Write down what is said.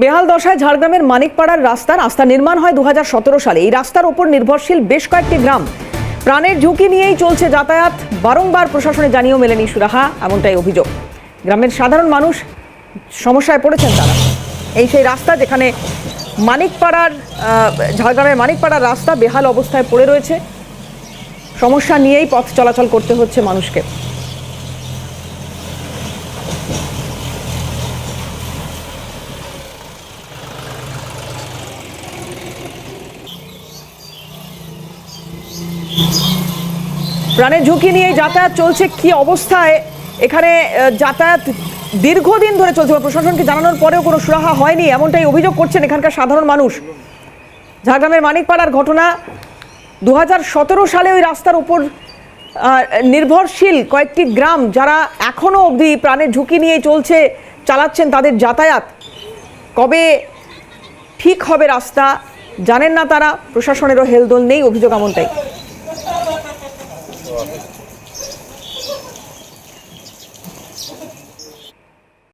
বেহাল দশায় ঝাড়গ্রামের মানিকপাড়ার রাস্তা রাস্তা নির্মাণ হয় দু হাজার সতেরো সালে। এই রাস্তার ওপর নির্ভরশীল বেশ কয়েকটি গ্রাম। প্রাণের ঝুঁকি নিয়েই চলছে যাতায়াত। বারংবার প্রশাসনে জানিয়েও মেলেনি সুরাহা, এমনটাই অভিযোগ। গ্রামের সাধারণ মানুষ সমস্যায় পড়েছেন তারা। এই সেই রাস্তা যেখানে মানিকপাড়ার ঝাড়গ্রামের মানিকপাড়ার রাস্তা বেহাল অবস্থায় পড়ে রয়েছে। সমস্যা নিয়েই পথ চলাচল করতে হচ্ছে মানুষকে। প্রাণের ঝুঁকি নিয়ে যাতায়াত চলছে। কি অবস্থায় এখানে যাতায়াত দীর্ঘদিন ধরে চলছে প্রশাসনকে জানানোর পরেও কোনো সুরাহা হয়নি? এমনটাই অভিযোগ করছেন এখানকার সাধারণ মানুষ। ঝাড়গ্রামের মানিকপাড়ার ঘটনা দু সালে ওই রাস্তার উপর নির্ভরশীল কয়েকটি গ্রাম যারা এখনও অবধি প্রাণের ঝুঁকি নিয়ে চলছে, চালাচ্ছেন তাদের যাতায়াত। কবে ঠিক হবে রাস্তা জানেন না তারা, প্রশাসনেরও হেলদোল নেই, অভিযোগ এমনটাই। আছে